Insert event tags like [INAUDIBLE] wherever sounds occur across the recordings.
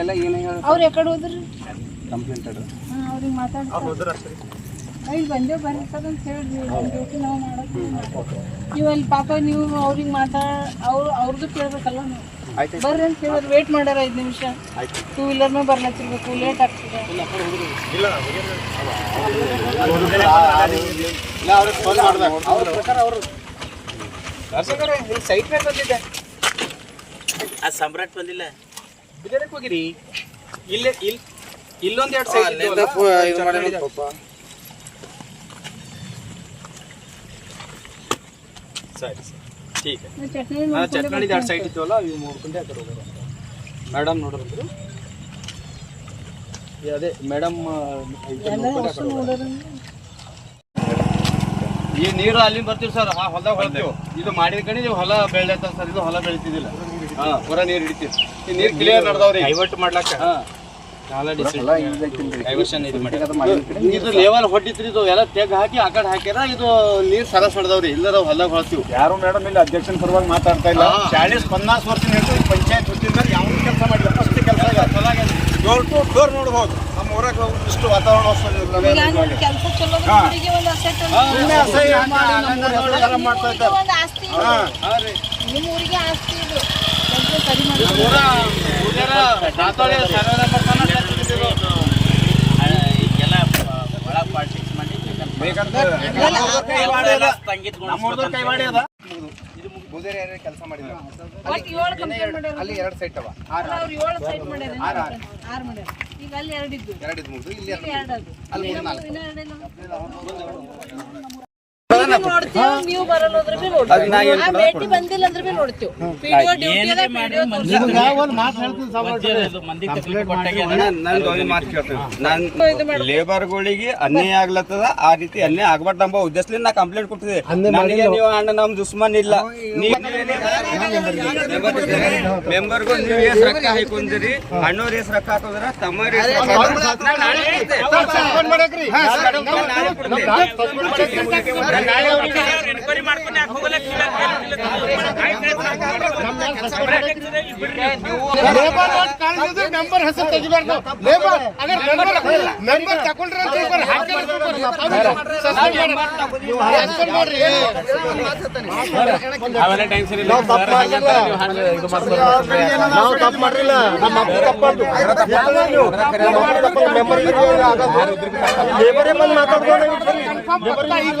ಇನ್ನೊಂದು ಏನು ಏನೇ ಅವ್ರು ಯಾಕಡೆ ಹೋದ್ರಿ ಕಂಪ್ಲೇಂಟ್ ಅದ ಹಾಂ ಅವ್ರಿಗೆ ಮಾತಾಡ್ತಾರೆ ಇಲ್ಲಿ ಬಂದೇವು ಅಂತ ಹೇಳ್ರಿ ಡ್ಯೂಟಿ ನಾವು ಮಾಡೋದು ನೀವು ಅಲ್ಲಿ ಪಾಪ ನೀವು ಅವ್ರಿಗೆ ಮಾತಾಡ ಅವ್ರು ಅವ್ರದ್ದು ಕೇಳ್ಬೇಕಲ್ಲ ನೀವು ಆಯ್ತು ಬರ್ರಿ ಅಂತ ಹೇಳಿದ್ರು ವೇಟ್ ಮಾಡ್ಯಾರ ಐದು ನಿಮಿಷ ಆಯ್ತು ಟೂ ವೀಲರ್ ಮೇಲೆ ಬರ್ಲತ್ತಿರ್ಬೇಕು ಲೇಟ್ ಆಗ್ತದೆ ಅವ್ರ ಪ್ರಕಾರ ಅವರು ದರ್ಶಕರೇ ಇಲ್ಲಿ ಸೈಟ್ ಮೇಲೆ ಬಂದಿದ್ದೆ ಆ ಸಮ್ರಾಟ್ ಬಂದಿಲ್ಲ ಬಿಜಾರಕ್ಕೆ ಹೋಗಿರಿ ಇಲ್ಲೇ ಇಲ್ಲಿ ಇಲ್ಲೊಂದ್ ಎರಡು ಸೈಟ್ ಸರಿ ಸರಿ ठीक है ಚಟ್ನಿ ಹಾ ಚಟ್ನಳ್ಳಿ ಎರಡು ಸೈಟ್ ಇದ್ದವಲ್ಲ ಇವು ನೋಡ್ಕೊಂಡೆ ಆ ಕಡೆ ಹೋಗೋರು ಮೇಡಮ್ ನೋಡ್ರಂದ್ರು ಈ ಅದೇ ಮೇಡಮ್ ಈ ನೀರು ಅಲ್ಲಿ ಬರ್ತೀವಿ ಸರ್ ಆ ಹೊಲದಾಗ ಹೊಳ್ತೀವಿ ಇದು ಮಾಡಿದ ಕಡೆ ನೀವು ಹೊಲ ಬೆಳೆದ ಸರ್ ಇದು ಹೊಲ ಬೆಳಿತಿದ್ದಿಲ್ಲ ಹಾ ಪೂರ ನೀರು ಹಿಡಿತೀವಿ. ಈ ನೀರು ಕ್ಲಿಯರ್ ನಡೆದವ್ರಿ ಡೈವರ್ಟ್ ಮಾಡ್ಲಾಕ ಹಾ. ಡೈವರ್ಷನ್ ಇದು ಲೇವಲ್ ಹೊಟ್ಟಿತ್ರಿ ಇದು ಎಲ್ಲ ತೆಗ್ ಹಾಕಿ ಆ ಕಡೆ ಹಾಕ್ಯಾರ ಇದು ನೀರ್ ಸರಸ್ ಹೊಡೆದವ್ರಿ. ಹೊಲದಾಗ ಹೊಳ್ತೀವಿ ಯಾರು ಮೇಡಮ್ ಇಲ್ಲಿ ಅಧ್ಯಕ್ಷನ ಪರವಾಗಿ ಮಾತಾಡ್ತಾ ಇಲ್ಲ. ಚಾಳಿಸ್ ಪನ್ನಾಸ್ ವರ್ಷ ಹಿಡಿದು ಪಂಚಾಯತ್ ವತಿಯಿಂದ ಯಾವ ಕೆಲಸ ಮಾಡಿಲ್ಲ. ಫಸ್ಟ್ ಕೆಲಸ ಡೋರ್ ಟು ಡೋರ್ ನೋಡ್ಬೋದು. ನಮ್ಮ ಊರಾಗ ಇಷ್ಟು ವಾತಾವರಣ ಮಾಡ್ತಾ ಇದ್ದಾರೆ? ಕೆಲ್ಸ ಮಾಡಿದ್ರು ಅಲ್ಲಿ ಎರಡು ಸೈಟ್ ಅವ ಅಲ್ಲ, ಅವ್ರು ಏಳು ಸೈಟ್ ಮಾಡ್ಯಾರ ಆರು ಮಾಡ್ಯಾರ ಈಗ ಅಲ್ಲಿ ಎರಡು ಇದ್ದು ಎರಡು ಇದು ಮುಗಿದು ಇಲ್ಲಿ ಎರಡು ಅಲ್ಲಿ ಭೇಟಿ ಬಂದಿಲ್ಲ ಅಂದ್ರೆ ಬಿ ನೋಡ್ತೀವಿ ಡ್ಯೂಟಿ ಅದ ಕೇಳ್ತೇನೆ ನಾನು ಲೇಬರ್ಗಳಿಗೆ ಅನ್ಯಾಯ ಆಗ್ಲತ್ತದ ಆ ರೀತಿ ಅನ್ಯಾಯ ಆಗ್ಬಾರ್ದು ನಮ್ಮ ಉದ್ದೇಶದಿಂದ ನಾ ಕಂಪ್ಲೇಂಟ್ ಕೊಡ್ತಿದ್ದೆ ನನಗೆ ನೀವು ಅಣ್ಣ ನಮ್ ದುಶ್ಮನ್ ಇಲ್ಲ ಮೆಂಬರ್ಗಳು ನೀವು ಎಷ್ಟು ರೊಕ್ಕ ಹಾಕೊಂಡ್ರಿ ಅಣ್ಣವ್ರ ಎಷ್ಟು ರೊಕ್ಕ ಹಾಕೋದ್ರ ತಮ್ಮ ನಾಳೆ Gracias. ಎನ್ಕ್ವೈರಿ ಮಾಡ್ಕೊಂಡು ಯಾಕೆ ಹೋಗಲ್ಲ ಮೆಂಬರ್ ಹೆಸರು ತೆಗಿಬಾರ್ದು. ಲೇಬರ್ ಅಗರ್ ಮೆಂಬರ್ ಮೆಂಬರ್ ತಕೊಂಡ್ರೆ ಅಂತ ಸಸ್ಪೆಂಡ್ ಮಾಡ್ರಿ. ಅವೆಲ್ಲ ಟೈಮ್ ಸರಿ ನಾವು ತಪ್ಪು ಮಾಡಿಲ್ಲ. ನಾವು ತಪ್ಪು ಮಾಡಿಲ್ಲ? ನಮ್ಮ ಅಪ್ಪ ತಪ್ಪು ಮೆಂಬರ್ ಲೇಬರೇ ಬಂದು ಮಾತಾಡ್ಕೊಂಡು ಮಾಡಿದ್ರು ಈಗ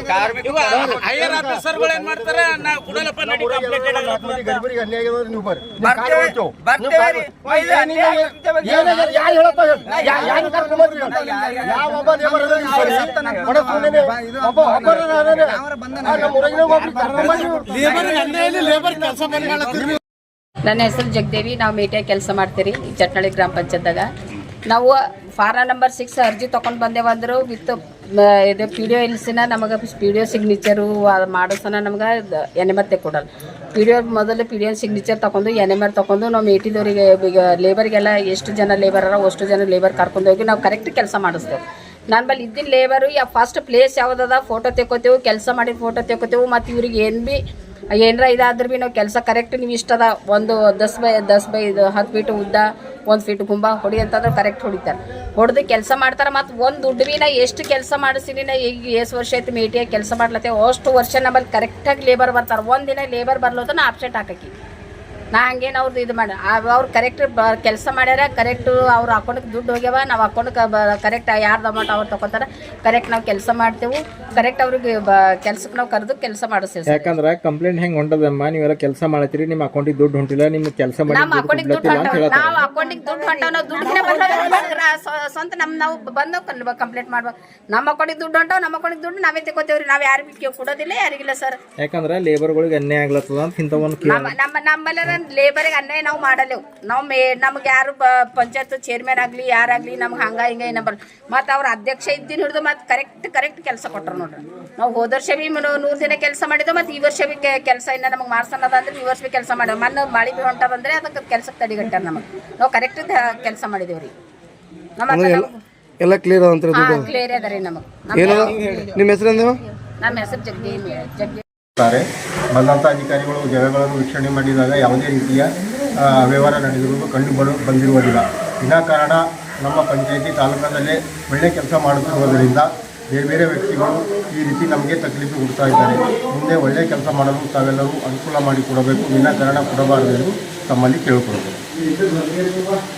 ಹೈಯರ್ ಆಫೀಸರ್ಗಳು ಏನ್ ಮಾಡ್ತಾರೆ? ನಾ ನಡಿ ಕಂಪ್ಲೇಂಟ್ ನೀವು ಬರ್ರಿ. ನನ್ನ ಹೆಸರು ಜಗದೇವಿ. ನಾವು ಮೇಟಿಯಾಗಿ ಕೆಲಸ ಮಾಡ್ತೀರಿ. ಚಟ್ನಳ್ಳಿ ಗ್ರಾಮ ಪಂಚಾಯತ್ದಾಗ. ನಾವು ಫಾರ ನಂಬರ್ ಸಿಕ್ಸ್ ಅರ್ಜಿ ತೊಗೊಂಡು ಬಂದೇವಂದ್ರು ವಿತ್ ಇದು ಪಿ ಡಿ ಒ ಇಲ್ಸಿನ ನಮಗೆ ಪಿ ಡಿ ಒ ಸಿಗ್ನೇಚರು ಸನ ನಮ್ಗೆ ಎನ್ ಎಂ ಕೊಡಲ್ಲ. ಪಿ ಡಿ ಒ ಮೊದಲು ಪಿ ಡಿ ಒ ಸಿಗ್ನೇಚರ್ ತೊಗೊಂಡು ಎನ್ ಎಂ ಆರ್ ತೊಗೊಂಡು ನಾವು ಮೇಟಿದವರಿಗೆ, ಈಗ ಲೇಬರ್ಗೆಲ್ಲ ಎಷ್ಟು ಜನ ಲೇಬರ್ ಅರ ಅಷ್ಟು ಜನ ಲೇಬರ್ ಕರ್ಕೊಂಡು ಹೋಗಿ ನಾವು ಕರೆಕ್ಟ್ ಕೆಲಸ ಮಾಡಿಸ್ತೇವೆ. ನನ್ನ ಬಳಿ ಇದ್ದಿನ ಲೇಬರು ಯಾ ಫಸ್ಟ್ ಪ್ಲೇಸ್ ಯಾವುದದ ಫೋಟೋ ತೆಕ್ಕೋತೇವೆ, ಕೆಲಸ ಮಾಡಿದ ಫೋಟೋ ತೆಕ್ಕೋತೇವೆ ಮತ್ತು ಇವ್ರಿಗೆ ಏನು ಭೀ ಏನರ ಇದಾದ್ರೆ ಭೀ ನಾವು ಕೆಲಸ ಕರೆಕ್ಟ್ ನೀವು ಇಷ್ಟದ ಒಂದು ದಸ್ ಬೈ ದಸ್ ಬೈ ಇದು ಹತ್ತು ಫೀಟ್ ಉದ್ದ, ಒಂದು ಫೀಟ್ ಗುಂಬ ಹೊಡಿ ಅಂತಂದ್ರೆ ಕರೆಕ್ಟ್ ಹೊಡಿತಾರೆ. ಹೊಡೆದು ಕೆಲಸ ಮಾಡ್ತಾರೆ ಮತ್ತು ಒಂದು ದುಡ್ಡು ಭೀ ನಾ ಎಷ್ಟು ಕೆಲಸ ಮಾಡಿಸಿನಿ ನಾ ಈಗ ಎಷ್ಟು ವರ್ಷ ಆಯ್ತು ಮೇಟಿಯಾಗಿ ಕೆಲಸ ಮಾಡ್ಲತ್ತೆ ಅಷ್ಟು ವರ್ಷ ನಮ್ಮಲ್ಲಿ ಕರೆಕ್ಟಾಗಿ ಲೇಬರ್ ಬರ್ತಾರೆ. ಒಂದು ದಿನ ಲೇಬರ್ ಬರ್ಲೋದು ನಾ ಅಪ್ಸೆಟ್ ಹಾಕಿ ನಾ ಹಂಗೇನು ಅವ್ರದ್ದು ಇದು ಮಾಡಿ. ಅವ್ರು ಕರೆಕ್ಟ್ ಬ ಕೆಲಸ ಮಾಡ್ಯಾರ ಕರೆಕ್ಟು ಅವ್ರ ಅಕೌಂಟ್ಗೆ ದುಡ್ಡು ಹೋಗ್ಯಾವ ನಾವು ಅಕೌಂಟ್ಗೆ ಬ ಕರೆಕ್ಟ್ ಯಾರ್ದು ಅಮೌಂಟ್ ಅವ್ರು ತೊಗೊತಾರೆ ಕರೆಕ್ಟ್ ನಾವು ಕೆಲಸ ಮಾಡ್ತೇವೆ ಕರೆಕ್ಟ್ ಅವ್ರಿಗೆ ಬ ಕೆಲ್ಸಕ್ಕೆ ನಾವು ಕರೆದು ಕೆಲಸ ಮಾಡಿಸ್ತೇವೆ ಯಾಕಂದ್ರೆ ಯಾಕಂದ್ರ ಕಂಪ್ಲೇಂಟ್ ಹೆಂಗೆ ಹೊಂಟದಮ್ಮ ನೀವೆಲ್ಲ ಕೆಲಸ ಮಾಡತ್ತೀರಿ ನಿಮ್ಮ ಅಕೌಂಟಿಗೆ ದುಡ್ಡು ಹೊಂಟಿಲ್ಲ ನಿಮ್ಮ ಕೆಲಸ ಮಾಡಿ ನಮ್ಮ ಅಕೌಂಟಿಗೆ ದುಡ್ಡು ಹೊಂಟವ ನಾವು ಅಕೌಂಟಿಗೆ ದುಡ್ಡು ಹೊಂಟವ ನಾವು ದುಡ್ಡಿನ ಸ್ವಂತ ನಮ್ಮ ನಾವು ಬಂದು ಕಂಪ್ಲೇಂಟ್ ಮಾಡ್ಬೇಕು ನಮ್ಮ ಅಕೌಂಟಿಗೆ ದುಡ್ಡು ಹೊಂಟವ ನಮ್ಮ ಅಕೌಂಟಿಗೆ ದುಡ್ಡು ನಾವೇ ತಗೋತೇವ್ರಿ ನಾವು ಯಾರಿಗೂ ಕೊಡೋದಿಲ್ಲ ಯಾರಿಗಿಲ್ಲ ಸರ್. ಯಾಕಂದ್ರೆ ಲೇಬರ್ಗಳಿಗೆ ಅನ್ಯಾಯ ಆಗ್ಲತ್ತದ ಅಂತ ಇಂಥ ಒಂದು ನಮ್ಮ ನಮ್ಮ ನಮ್ಮಲ್ಲಿ ಲೇಬರ್ಗೆ ಅನ್ಯಾಯ ನಾವು ಮಾಡಲೇವು ನಾವು ಮೇ ನಮ್ಗೆ ಯಾರು ಪಂಚಾಯತ್ ಚೇರ್ಮನ್ ಆಗಲಿ ಯಾರಾಗಲಿ ನಮ್ಗೆ ಹಂಗ ಹಿಂಗ ನಂಬರ್ ಮತ್ತು ಅವ್ರ ಅಧ್ಯಕ್ಷ ಇದ್ದಿನ ಹಿಡಿದು ಮತ್ತು ಕರೆಕ್ಟ್ ಕರೆಕ್ಟ್ ಕೆಲಸ ಕೊಟ್ಟರು ನೋಡ್ರಿ. ನಾವು ಹೋದ ವರ್ಷ ಬಿ ನೂರು ದಿನ ಕೆಲಸ ಮಾಡಿದ್ವಿ ಮತ್ತು ಈ ವರ್ಷ ಬಿ ಕೆಲಸ ಇನ್ನ ನಮಗೆ ಮಾಡ್ಸೋಣದ ಅಂದ್ರೆ ಈ ವರ್ಷ ಭೀ ಕೆಲಸ ಮಾಡಿದ್ವಿ ಮೊನ್ನೆ ಮಳೆ ಬಿ ಹೊಂಟದಂದ್ರೆ ಅದಕ್ಕೆ ಕೆಲಸಕ್ಕೆ ತಡೆಗಟ್ಟಾರ ನಮಗೆ. ನಾವು ಕರೆಕ್ಟ್ ಕೆಲಸ ಮಾಡಿದೇವ್ರಿ ನಮ್ಮ ಎಲ್ಲ ಕ್ಲಿಯರ್ ಅಂತ ಕ್ಲಿಯರ್ ಅದ ರೀ ನಮಗೆ. ಏನು ನಿಮ್ಮ ಹೆಸರು ನಮ್ಮ ಹೆಸರು ಜಗ್ಗಿ ಜಗ್ಗಿ ಬಂದಂಥ ಅಧಿಕಾರಿಗಳು ಜಾಗಗಳನ್ನು ವೀಕ್ಷಣೆ ಮಾಡಿದಾಗ ಯಾವುದೇ ರೀತಿಯ ವ್ಯವಹಾರ ಅವ್ಯವಹಾರ ನಡೆದಿರುವುದು ಕಂಡು ಬರು ಬಂದಿರುವುದಿಲ್ಲ. ವಿನಾಕಾರಣ ನಮ್ಮ ಪಂಚಾಯಿತಿ ತಾಲೂಕಿನಲ್ಲೇ ಒಳ್ಳೆ ಕೆಲಸ ಮಾಡುತ್ತಿರುವುದರಿಂದ ಬೇರೆ ಬೇರೆ ವ್ಯಕ್ತಿಗಳು ಈ ರೀತಿ ನಮಗೆ ತಕಲೀಫು ಕೊಡ್ತಾ ಇದ್ದಾರೆ. ಮುಂದೆ ಒಳ್ಳೆಯ ಕೆಲಸ ಮಾಡಲು ತಾವೆಲ್ಲರೂ ಅನುಕೂಲ ಮಾಡಿಕೊಡಬೇಕು ವಿನಾಕಾರಣ ಕೊಡಬಾರದು ಎಂದು ತಮ್ಮಲ್ಲಿ ಕೇಳಿಕೊಳ್ಳಬೇಕು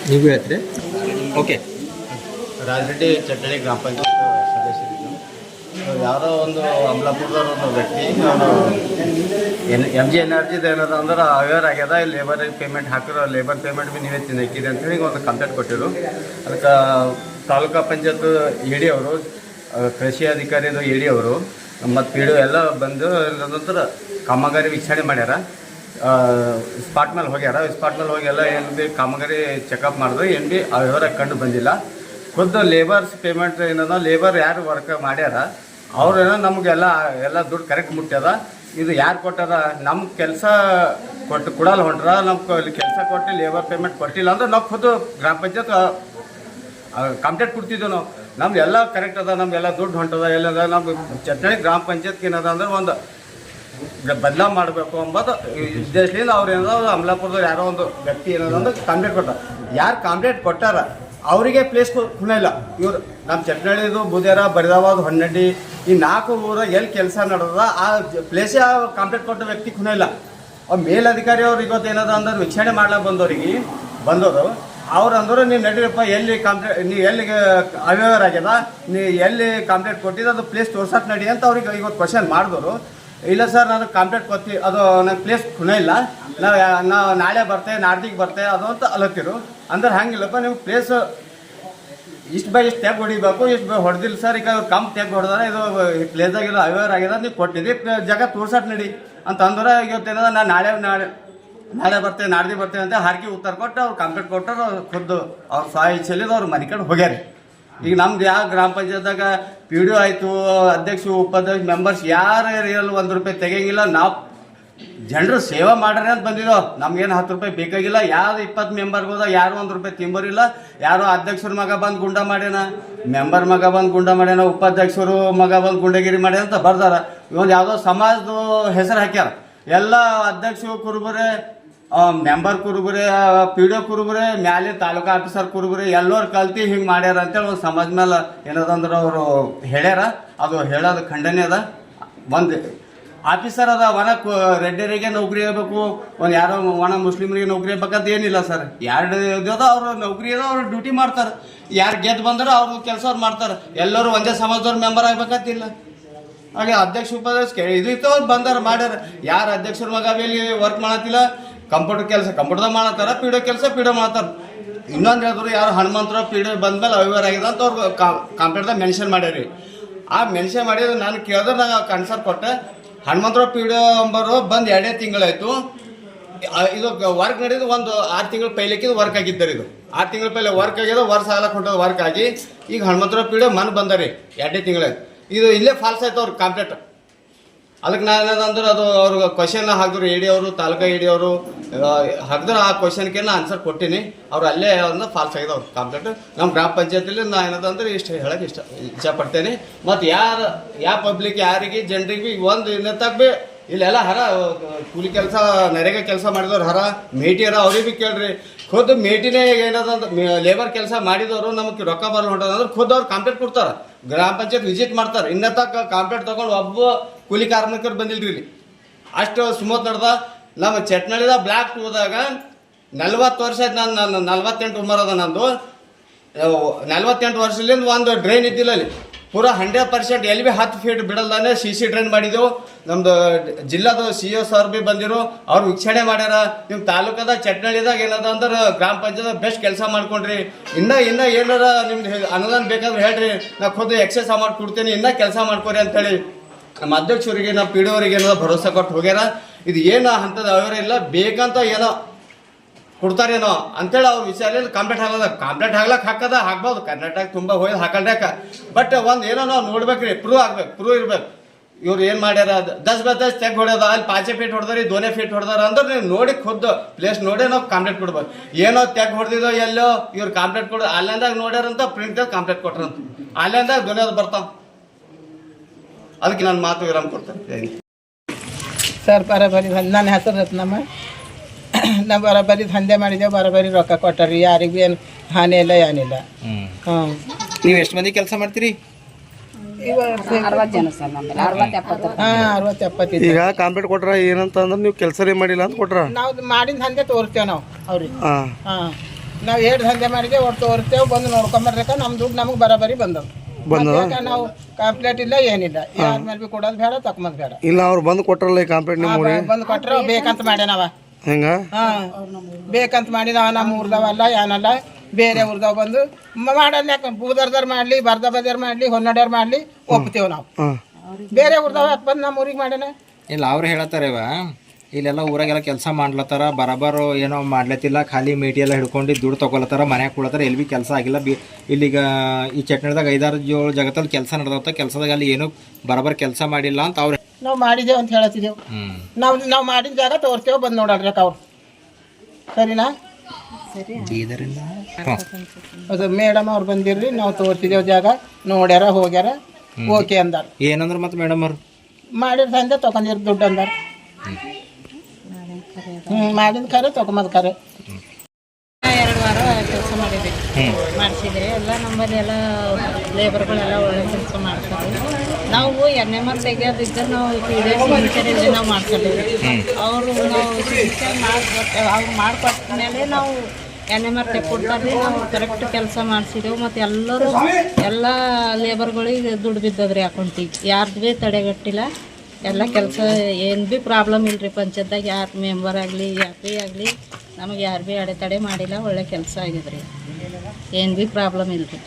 ನೀವು ಹೇಳ್ತೀರಿ? ಓಕೆ. ರಾಜರೆಡ್ಡಿ ಚಟ್ಟಳ್ಳಿ ಗ್ರಾಮ ಪಂಚಾಯತ್ ಯಾವುದೋ ಒಂದು ಅಮಲಾಪುರದವ್ರ ಒಂದು ವ್ಯಕ್ತಿ ಅವರು ಎನ್ ಎಂ ಜಿ ಎನರ್ಜಿದು ಏನದ ಅಂದ್ರೆ ಅವೇರ್ ಆಗ್ಯದ ಲೇಬರ್ ಪೇಮೆಂಟ್ ಹಾಕಿರೋ ಲೇಬರ್ ಪೇಮೆಂಟ್ ಭೀ ನೀವೇ ತಿನ್ನಕ್ಕಿದೆ ಅಂತೇಳಿ ಒಂದು ಕಂಪ್ಲೇಂಟ್ ಕೊಟ್ಟಿರು ಅದಕ್ಕೆ ತಾಲೂಕಾ ಪಂಚಾಯತ್ ಇ ಡಿ ಅವರು ಕೃಷಿ ಅಧಿಕಾರಿದು ಇ ಡಿ ಅವರು, ಮತ್ತು ಪಿ ಡಿ ಎಲ್ಲ ಬಂದು ನಂತರ ಕಾಮಗಾರಿ ವೀಕ್ಷಣೆ ಮಾಡ್ಯಾರ. ಸ್ಪಾಟ್ ಮೇಲೆ ಹೋಗ್ಯಾರ. ಸ್ಪಾಟ್ ಮೇಲೆ ಹೋಗಿ ಎಲ್ಲ ಏನು ಭೀ ಕಾಮಗಾರಿ ಚೆಕಪ್ ಮಾಡಿದ್ರು ಏನು ಭೀ ಅವ್ಯವಹಾರ ಕಂಡು ಬಂದಿಲ್ಲ. ಖುದ್ದು ಲೇಬರ್ಸ್ ಪೇಮೆಂಟ್ ಏನದ ಲೇಬರ್ ಯಾರು ವರ್ಕ್ ಮಾಡ್ಯಾರ ಅವ್ರೇನೋ ನಮಗೆಲ್ಲ, ಎಲ್ಲ ದುಡ್ಡು ಕರೆಕ್ಟ್ ಮುಟ್ಟ್ಯದ ಇದು ಯಾರು ಕೊಟ್ಟದ? ನಮ್ಮ ಕೆಲಸ ಕೊಟ್ಟು ಕೊಡಲ್ಲ ಹೊಂಟ್ರ ನಮ್ಮ ಕೆಲಸ ಕೊಟ್ಟು ಲೇಬರ್ ಪೇಮೆಂಟ್ ಕೊಟ್ಟಿಲ್ಲ ಅಂದ್ರೆ ನಾವು ಖುದ್ದು ಗ್ರಾಮ ಪಂಚಾಯತ್ ಕಂಪ್ಲೇಂಟ್ ಕೊಡ್ತಿದ್ವಿ ನಾವು. ನಮ್ದು ಎಲ್ಲ ಕರೆಕ್ಟ್ ಅದ ನಮ್ಗೆಲ್ಲ ದುಡ್ಡು ಹೊಂಟದ ಎಲ್ಲದ ನಮ್ಮ ಚಟ್ನಿ ಗ್ರಾಮ ಪಂಚಾಯತ್ಗೆ ಏನದ ಅಂದ್ರೆ ಒಂದು ಬದಲಾವ್ ಮಾಡಬೇಕು ಎಂಬುದು ಉದ್ದೇಶದಿಂದ ಅವ್ರು ಏನದ ಅಮಲಾಪುರದವ್ರು ಯಾರೋ ಒಂದು ವ್ಯಕ್ತಿ ಏನದ ಅಂದ್ರೆ ಕಂಪ್ಲೇಂಟ್ ಕೊಟ್ಟ. ಯಾರು ಕಂಪ್ಲೇಂಟ್ ಕೊಟ್ಟಾರ? ಅವರಿಗೆ ಪ್ಲೇಸ್ ಖುಣ ಇಲ್ಲ. ಇವ್ರು ನಮ್ಮ ಚಟ್ನಳ್ಳಿದು ಬುದೇರ ಬರಿದಾವಾದ ಹೊನ್ನಡ್ಡಿ ಈ ನಾಲ್ಕು ಊರ ಎಲ್ಲಿ ಕೆಲಸ ನಡೆದ ಆ ಪ್ಲೇಸೇ ಕಾಂಪ್ಲೇಂಟ್ ಕೊಟ್ಟ ವ್ಯಕ್ತಿ ಖುಣ ಇಲ್ಲ. ಅವ್ರ ಮೇಲಧಿಕಾರಿ ಅವ್ರು ಇವತ್ತು ಏನದ ಅಂದ್ರೆ ವೀಕ್ಷಣೆ ಮಾಡ್ಲಾಕ ಬಂದವ್ರಿಗೆ, ಬಂದವರು, ಅವ್ರು ಅಂದ್ರೆ ನೀವು ನಡೀರಪ್ಪ, ಎಲ್ಲಿ ಕಾಂಪ್ಲೇಟ್ ನೀವು ಎಲ್ಲಿ ಅವ್ಯವಹಾರ ಆಗ್ಯದ, ನೀವು ಎಲ್ಲಿ ಕಂಪ್ಲೇಂಟ್ ಕೊಟ್ಟಿದ್ದು ಅದು ಪ್ಲೇಸ್ ತೋರ್ಸಕ್ಕೆ ನಡಿ ಅಂತ ಅವ್ರಿಗೆ ಇವತ್ತು ಕ್ವಶನ್ ಮಾಡಿದವರು. ಇಲ್ಲ ಸರ್, ನಾನು ಕಂಪ್ಲೇಂಟ್ ಕೊತ್ತಿ ಅದು ನನಗೆ ಪ್ಲೇಸ್ ಖುನೇ ಇಲ್ಲ. ನಾವು ನಾವು ನಾಳೆ ಬರ್ತೇವೆ, ನಾಡ್ದಿಗೆ ಬರ್ತೇವೆ, ಅದು ಅಂತ ಅಲತ್ತಿರು. ಅಂದ್ರೆ ಹಂಗಿಲ್ಲಪ್ಪ, ನೀವು ಪ್ಲೇಸ್ ಇಷ್ಟು ಬೈ ಇಷ್ಟು ತೆಗ್ ಹೊಡಿಬೇಕು, ಇಷ್ಟು ಬೈ ಹೊಡೆದಿಲ್ಲ ಸರ್. ಈಗ ಕಂಪ್ ತೆಗ್ ಹೊಡೆದಾರ, ಇದು ಪ್ಲೇಸಾಗಿಲ್ಲ ಅವೇರ್ ಆಗ್ಯದ ನೀವು ಕೊಟ್ಟಿದ್ರಿ ಪ್ಲೇ- ಜಾಗ ತೋರ್ಸಟ್ ನಡಿ ಅಂತ ಅಂದ್ರೆ. ಇವತ್ತೇನದ ನಾನು ನಾಳೆ ನಾಳೆ ನಾಳೆ ಬರ್ತೇವೆ ನಾಡ್ದಿ ಬರ್ತೇವೆ ಅಂತ ಹಾರ್ಕಿ ಉತ್ತರ ಕೊಟ್ಟು ಅವ್ರು ಕಂಪ್ಲೇಂಟ್ ಕೊಟ್ಟರು ಖುದ್ದು ಅವ್ರು ಸಾಯಿ ಚೆಲ್ಲಿದ್ದು ಅವ್ರು ಮನೆ ಕಡೆ ಹೋಗ್ಯಾರ. ಈಗ ನಮ್ದು ಯಾವ ಗ್ರಾಮ ಪಂಚಾಯತ್ದಾಗ ಪಿ ಡಿ ಆಯಿತು, ಅಧ್ಯಕ್ಷ, ಉಪಾಧ್ಯಕ್ಷ ಮೆಂಬರ್ಸ್ ಯಾರು ಒಂದು ರೂಪಾಯಿ ತೆಗಿಯಂಗಿಲ್ಲ, ನಾವು ಜನರು ಸೇವೆ ಮಾಡ್ರಿ ಅಂತ ಬಂದಿದ್ದೋ ನಮ್ಗೇನು ಹತ್ತು ರೂಪಾಯಿ ಬೇಕಾಗಿಲ್ಲ ಯಾರು ಇಪ್ಪತ್ತು ಮೆಂಬರ್ಗೆ ಹೋದ, ಯಾರು ಒಂದು ರೂಪಾಯಿ ತಿಂಬರಿಲ್ಲ, ಯಾರು ಅಧ್ಯಕ್ಷರ ಮಗ ಬಂದು ಗುಂಡ ಮಾಡ್ಯಾನ ಮೆಂಬರ್ ಮಗ ಬಂದು ಗುಂಡ ಮಾಡ್ಯಾನ, ಉಪಾಧ್ಯಕ್ಷರು ಮಗ ಬಂದು ಗುಂಡಗಿರಿ ಮಾಡ್ಯಾನ ಅಂತ ಬರ್ದಾರ. ಇವನ್ ಯಾವುದೋ ಸಮಾಜದ ಹೆಸರು ಹಾಕ್ಯಾರ. ಎಲ್ಲ ಅಧ್ಯಕ್ಷರು ಕುರುಬರೇ ಮೆಂಬರ್ ಕುರುಬರೇ ಪಿ ಡಿ ಒ ಕುರುಬರೇ, ಮ್ಯಾಲೆ ತಾಲೂಕಾ ಆಫೀಸರ್ ಕುರುಬ್ರೆ, ಎಲ್ಲರೂ ಕಲ್ತಿ ಹಿಂಗೆ ಮಾಡ್ಯಾರ ಅಂತೇಳಿ ಒಂದು ಸಮಾಜ ಮೇಲೆ ಏನದಂದ್ರೆ ಅವರು ಹೇಳ್ಯಾರ. ಅದು ಹೇಳೋದು ಖಂಡನೆ ಅದ. ಒಂದು ಆಫೀಸರ್ ಅದ ಒಣ ರೆಡ್ಡಿಯರಿಗೆ ನೌಕರಿ ಇರಬೇಕು ಒಂದು ಯಾರೋ ಒಣ ಮುಸ್ಲಿಮರಿಗೆ ನೌಕರಿ ಇರ್ಬೇಕಂತ ಏನಿಲ್ಲ ಸರ್. ಯಾರು ಇದ್ದದ ಅವರು ನೌಕರಿ ಅದ ಅವ್ರು ಡ್ಯೂಟಿ ಮಾಡ್ತಾರೆ. ಯಾರು ಗೆದ್ದು ಬಂದ್ರೆ ಅವ್ರ ಕೆಲಸ ಅವ್ರು ಮಾಡ್ತಾರೆ. ಎಲ್ಲರೂ ಒಂದೇ ಸಮಾಜದವ್ರ ಮೆಂಬರ್ ಆಗ್ಬೇಕಂತಿಲ್ಲ ಹಾಗೆ ಅಧ್ಯಕ್ಷ ಉಪಾಧ್ಯಕ್ಷ ಇದು ಇತ್ತು ಅವ್ರು ಬಂದಾರ ಮಾಡ್ಯಾರ. ಯಾರು ಅಧ್ಯಕ್ಷರ ಮಗ ಇಲ್ಲಿ ವರ್ಕ್ ಮಾಡತ್ತಿಲ್ಲ. ಕಂಪ್ಯೂಟರ್ ಕೆಲಸ, ಕಂಪ್ಯೂಟರ್ದಾಗ ಮಾಡತ್ತಾರ ಪಿಡೋ ಕೆಲಸ ಪಿಡೋ ಮಾಡ್ತಾರ ಇನ್ನೊಂದು ಹೇಳಿದ್ರು ಯಾರು ಹನುಮಂತರ ಪಿಡೋ ಬಂದ್ಮೇಲೆ ಅವ್ಯವಹಾರ ಆಗಿದೆ ಅಂತ ಅವ್ರು ಕಂಪ್ಯೂಟರ್ದಾಗ ಮೆನ್ಷನ್ ಮಾಡ್ಯಾರಿ. ಆ ಮೆನ್ಷನ್ ಮಾಡಿದ್ರೆ ನಾನು ಕೇಳಿದ್ರೆ ನಾನು ಕನ್ಸರ್ ಕೊಟ್ಟೆ, ಹನುಮಂತರ ಪಿಡೋ ಅಂಬರು ಬಂದು ಎರಡೇ ತಿಂಗಳಾಯ್ತು. ಇದು ವರ್ಕ್ ನಡೆದು ಒಂದು ಆರು ತಿಂಗಳ ಪೈಲಕ್ಕಿದು ವರ್ಕ್ ಆಗಿದ್ದಾರೆ ಇದು. ಆರು ತಿಂಗಳು ಪೈಲೆ ವರ್ಕ್ ಆಗಿದೆ, ವರ್ಷ ಸಾಲ ಕೊಟ್ಟದ ವರ್ಕ್ ಆಗಿ. ಈಗ ಹನುಮಂತರ ಪೀಡೆ ಮನ್ ಬಂದಾರಿ, ಎರಡೇ ತಿಂಗಳಾಯ್ತು. ಇದು ಇಲ್ಲೇ ಫಾಲ್ಸ್ ಆಯ್ತು ಅವ್ರು ಕಂಪ್ಲೀಟ್ ಅದಕ್ಕೆ ನಾನು ಏನಂದ್ರೆ ಅದು ಅವ್ರಿಗೆ ಕ್ವಶನ್ ಹಾಕಿದ್ರು ಇ ಡಿ ಅವರು, ತಾಲೂಕಾ ಇ ಅವರು ಹಾಕಿದ್ರೆ, ಆ ಕ್ವಶನ್ಗೆ ನಾನು ಆನ್ಸರ್ ಕೊಟ್ಟಿನಿ. ಅವ್ರು ಅಲ್ಲೇ ಅವ್ರನ್ನ ಫಾಲ್ಸ್ ಆಗಿದೆ ಅವ್ರು ಕಂಪ್ಲೀಟ್ ನಮ್ಮ ಗ್ರಾಮ ಪಂಚಾಯತಿಲಿ ನಾ ಏನದಂದ್ರೆ ಇಷ್ಟು ಹೇಳಕ್ಕೆ ಇಷ್ಟ ಇಷ್ಟಪಡ್ತೇನೆ ಮತ್ತು ಯಾರು ಯಾವ ಪಬ್ಲಿಕ್ ಯಾರಿಗೆ, ಜನರಿಗೆ ಒಂದು ಇನ್ನತ್ತಾಗ ಭೀ ಇಲ್ಲೆಲ್ಲ ಹರ, ಕೂಲಿ ಕೆಲಸ, ನರೇಗಾ ಕೆಲಸ ಮಾಡಿದವ್ರು ಹರ, ಮೇಟಿಯರ ಅವ್ರಿಗೆ ಭೀ ಕೇಳ್ರಿ. ಖುದ್ದು ಮೇಟಿನೇ ಏನದಂದ್ರೆ ಲೇಬರ್ ಕೆಲಸ ಮಾಡಿದವರು ನಮಗೆ ರೊಕ್ಕ ಬರಲ್ಲ ಹೊಂಟದಂದ್ರೆ ಖುದ್ದು ಅವ್ರು ಕಾಂಪ್ಲೇಟ್ ಕೊಡ್ತಾರೆ. ಗ್ರಾಮ ಪಂಚಾಯತ್ ವಿಸಿಟ್ ಮಾಡ್ತಾರೆ. ಇನ್ನ ತಕ್ಕ ಕಾಂಪ್ಲೇಂಟ್ ತಗೊಂಡು ಒಬ್ಬ ಕೂಲಿ ಕಾರ್ಮಿಕರು ಬಂದಿಲ್ರಿ ಇಲ್ಲಿ. ಅಷ್ಟು ಸುಮತ್ ನಡ್ದ. ನಮ್ಮ ಚಟ್ನಳ್ಳಿದ ಬ್ಲ್ಯಾಕ್ ಹೋದಾಗ ನಲ್ವತ್ತು ವರ್ಷ ಆಯ್ತು ನಾನು ನಾನು ನಲ್ವತ್ತೆಂಟು ಉಮರ್ ಅದ ನಂದು. ನಲ್ವತ್ತೆಂಟು ವರ್ಷದಿಂದ ಒಂದು ಡ್ರೈನ್ ಇದ್ದಿಲ್ಲ ಅಲ್ಲಿ. ಪೂರಾ ಹಂಡ್ರೆಡ್ ಪರ್ಸೆಂಟ್ ಎಲ್ಲಿ ಬಿ ಹತ್ತು ಫೀಟ್ ಬಿಡಲ್ದಾನೆ ಸಿ ಸಿ ಡ್ರೈನ್ ಮಾಡಿದೆವು. ನಮ್ದು ಜಿಲ್ಲಾದ ಸಿ ಒ ಸರ್ ಬಿ ಬಂದಿರು. ಅವ್ರು ವೀಕ್ಷಣೆ ಮಾಡ್ಯಾರ. ನಿಮ್ಮ ತಾಲೂಕದ ಚಟ್ನಳ್ಳಿದಾಗ ಏನದ ಅಂದ್ರೆ ಗ್ರಾಮ ಪಂಚಾಯತ್ ಬೆಸ್ಟ್ ಕೆಲಸ ಮಾಡ್ಕೊಂಡ್ರಿ. ಇನ್ನ ಇನ್ನ ಏನಾರ ನಿಮ್ದು ಅನುದಾನ ಬೇಕಾದ್ರೆ ಹೇಳ್ರಿ. ನಾ ಖುದ್ದು ಎಕ್ಸೆಸ್ ಅಮೌಂಟ್ ಕೊಡ್ತೀನಿ. ಇನ್ನ ಕೆಲಸ ಮಾಡ್ಕೊರಿ ಅಂತೇಳಿ. ನಮ್ಮ ಅಧ್ಯಕ್ಷರಿಗೆ, ನಮ್ಮ ಪಿ ಡಿ ಅವರಿಗೆ ಏನೋ ಭರೋಸೆ ಕೊಟ್ಟು ಹೋಗ್ಯಾರ. ಇದು ಏನು ಹಂತದ ಅವರೇ ಇಲ್ಲ. ಬೇಕಂತ ಏನೋ ಕೊಡ್ತಾರೇನೋ ಅಂತೇಳಿ ಅವ್ರ ಅಲ್ಲಿ ಕಾಂಪ್ಲೇಟ್ ಹಾಕದ ಕಾಂಪ್ಲೇಟ್ ಹಾಕ್ಲಕ್ ಹಾಕದ, ಹಾಕ್ಬೋದು. ಕರ್ನಾಟಕ ತುಂಬ ಹೋಯ್ದು ಹಾಕಲ್ಡ್ಯಾಕ ಬಟ್ ಒಂದು ಏನೋ ನಾವು ನೋಡ್ಬೇಕ್ರಿ ಪ್ರೂವ್ ಆಗ್ಬೇಕು ಪ್ರೂವ್ ಇರ್ಬೇಕು. ಇವ್ರು ಏನು ಮಾಡ್ಯಾರ ದಸ್ ಬ ದಸ್ ತೆಗ್ ಹೊಡ್ಯೋದ, ಅಲ್ಲಿ ಪಾಚೆ ಫೀಟ್ ಹೊಡೆದಾರಿ ದೋನೆ ಫೀಟ್ ಹೊಡೆದಾರ ಅಂದ್ರೆ ನೀವು ನೋಡಿ ಖುದ್ದು ಪ್ಲೇಸ್ ನೋಡೇ ನಾವು ಕಾಂಪ್ಲೇಟ್ ಕೊಡ್ಬೇಕು ಏನೋ ತೆಗ್ ಹೊಡೆದಿದೋ ಎಲ್ಲೋ, ಇವ್ರು ಕಾಂಪ್ಲೇಟ್ ಕೊಡೋ, ಅಲ್ಲಿಂದಾಗ ನೋಡ್ಯಾರಂತ ಪ್ರಿಂಟ್ ಕಾಂಪ್ಲೇಟ್ ಕೊಟ್ರಂತ. ಅಲ್ಲಿಂದಾಗ ದೊನೆಯೋದು ಬರ್ತಾವ. ಅದಕ್ಕೆ ನಾನು ಮಾತು ವಿರಾಮ ಕೊಡ್ತೇನೆ. ಸರ್ ಪರ ಸರ್ ಬರೋಬ್ಬರಿ ನನ್ನ ಹೆಸರು ರತ್ನಮ್ಮ. [COUGHS] ನಾವು ಬರೋಬ್ಬರಿ ದಂಧೆ ಮಾಡಿದ್ದೇವೆ ಬರೋಬ್ಬರಿ ರೊಕ್ಕ ಕೊಟ್ಟರಿ ಯಾರಿಗೂ ಏನು ಹಾನಿ ಇಲ್ಲ ಏನಿಲ್ಲ ಹಾಂ. ನೀವು ಎಷ್ಟು ಮಂದಿ ಕೆಲಸ ಮಾಡ್ತೀರಿ? ಈಗ ಕಾಂಪ್ಲೇಂಟ್ ಕೊಟ್ರ ಏನಂತ ಅಂದ್ರೆ ನೀವು ಕೆಲಸನೇ ಮಾಡಿಲ್ಲ ಅಂತ ಕೊಟ್ರ? ನಾವು ಮಾಡಿದ ದಂಧೆ ತೋರಿಸ್ತೇವೆ ನಾವು ಅವ್ರಿಗೆ. ಹಾಂ. ನಾವು ಏನು ದಂಧೆ ಮಾಡಿದೆ ಒಟ್ಟು ತೋರಿಸ್ತೇವೆ ಬಂದು ನೋಡ್ಕೊಂಬರ್ಬೇಕ ನಮ್ಮ ದುಡ್ಡು ನಮಗೆ ಬರೋಬ್ಬರಿ ಬಂದವು? ನಾವು ಕಂಪ್ಲೇಂಟ್ ಇಲ್ಲ ಏನಿಲ್ಲ. ಯಾರ ಮೇಲೆ ಭೀ ಕೊಡೋದು ಬೇಡ ತಕೊಂಬದ್ ಬೇಡ. ಇಲ್ಲ ಅವ್ರು ಬಂದು ಕೊಟ್ರಲ್ಲ ಈ ಕಾಂಪ್ಲೇಂಟ್ ಬಂದು ಕೊಟ್ರೆ ಬೇಕಂತ ಮಾಡ್ಯಾನವ. ಹೆಂಗ? ಹಾಂ. ಬೇಕಂತ ಮಾಡಿದ ನಮ್ಮ ಊರ್ದವಲ್ಲ ಏನಲ್ಲ ಬೇರೆ ಊರ್ದವ್ ಬಂದು ಮಾಡಲ್ಲ ಯಾಕೆ? ಬೂದರ್ದಾರ್ ಮಾಡಲಿ ಬರ್ದ ಬದರ್ ಮಾಡ್ಲಿ ಹೊನ್ನಡರ್ ಮಾಡ್ಲಿ ಒಪ್ತೇವ್ ನಾವು. ಬೇರೆ ಊರ್ದವ ಯಾಕೆ ಬಂದು ನಮ್ಮ ಊರಿಗೆ ಮಾಡ್ಯಾನ? ಇಲ್ಲ ಅವ್ರು ಹೇಳತ್ತಾರ ಇವ ಇಲ್ಲೆಲ್ಲ ಊರಾಗೆಲ್ಲ ಕೆಲಸ ಮಾಡ್ಲತ್ತಾರ ಬರಬರ ಏನೋ ಮಾಡ್ಲತ್ತಿಲ್ಲ ಖಾಲಿ ಮೇಟಿ ಎಲ್ಲ ಹಿಡ್ಕೊಂಡು ದುಡ್ಡು ತಗೊಲತ್ತಾರ ಮನ್ಯಾಗ ಕುಳತ್ತಾರ ಎಲ್ಲಿ ಬಿ ಕೆಲಸ ಆಗಿಲ್ಲ ಬಿ ಇಲ್ಲಿಗ ಈ ಚಟ್ನಿದಾಗ ಐದಾರು ಜೋಳ ಜಗತ್ತಲ್ಲಿ ಕೆಲಸ ನಡೆದತ್ತ ಕೆಲಸದಾಗ ಅಲ್ಲಿ ಏನೂ ಬರಬರ್ ಕೆಲಸ ಮಾಡಿಲ್ಲ ಅಂತ ಅವ್ರು ನಾವು ಮಾಡಿದೇವು ಅಂತ ಹೇಳತ್ತಿದ್ದೇವೆ. ನಾವು ನಾವು ಮಾಡಿದ ಜಾಗ ತೋರಿಸ್ತೇವೆ ಬಂದು ಅಕ್ಕ ಅವ್ರು. ಸರಿನಾ? ಅದು ಮೇಡಮ್ ಅವ್ರು ಬಂದಿರ್ರಿ ನಾವು ತೋರಿಸಿದೇವು ಜಾಗ ನೋಡ್ಯಾರ ಹೋಗ್ಯಾರ ಓಕೆ ಅಂದಾರ. ಏನಂದ್ರ ಮತ್ತೆ ಮೇಡಮ್ ಅವ್ರು? ಮಾಡಿದ ಸಂಜೆ ತಗೊಂಡಿರ್ ದುಡ್ಡು ಅಂದಾರ. ಹ್ಞೂ ಮಾಡಿದ ಖರೆ ತಗೊಂಬದ್ ಖರೆ ಎರಡು ವಾರ ಕೆಲಸ ಮಾಡಿದ್ವಿ. ಮಾಡಿಸಿದ್ರೆ ಎಲ್ಲ ನಮ್ಮಲ್ಲಿ ಎಲ್ಲ ಲೇಬರ್ಗಳೆಲ್ಲ ಒಳ್ಳೆ ಕೆಲಸ ಮಾಡ್ತಾರೆ. ನಾವು ಎನ್ ಎಂ ಆರ್ ತೆಗಿಯೋದಿದ್ದ ನಾವು ಸಿಗ್ನೇಚರಲ್ಲಿ ನಾವು ಮಾಡ್ಕೊಂಡಿದ್ವಿ ಅವರು ನಾವು ಸಿಗ್ನೇಚರ್ ಮಾಡಿ ಅವ್ರು ಮಾಡಿಕೊಟ್ಟ ಮೇಲೆ ನಾವು ಎನ್ ಎಂ ಆರ್ ತೆಕ್ಕೊಡ್ತಾರೆ ನಾವು ಕರೆಕ್ಟ್ ಕೆಲಸ ಮಾಡಿಸಿದೆವು. ಮತ್ತು ಎಲ್ಲರೂ ಎಲ್ಲ ಲೇಬರ್ಗಳಿಗೆ ದುಡ್ಡು ಬಿದ್ದದ್ರಿ ಅಕೌಂಟಿಗೆ ಯಾರ್ದು ಭೀ ತಡೆಗಟ್ಟಿಲ್ಲ. ಎಲ್ಲ ಕೆಲಸ ಏನು ಭೀ ಪ್ರಾಬ್ಲಮ್ ಇಲ್ಲರಿ ಪಂಚಾಯತ್ದಾಗ. ಯಾರು ಮೆಂಬರ್ ಆಗಲಿ ಯಾರು ಭೀ ಆಗಲಿ ನಮಗೆ ಯಾರು ಭೀ ಅಡೆತಡೆ ಮಾಡಿಲ್ಲ. ಒಳ್ಳೆ ಕೆಲಸ ಆಗಿದ್ರಿ. ರೀ ಏನು ಭೀ ಪ್ರಾಬ್ಲಮ್ ಇಲ್ರಿ.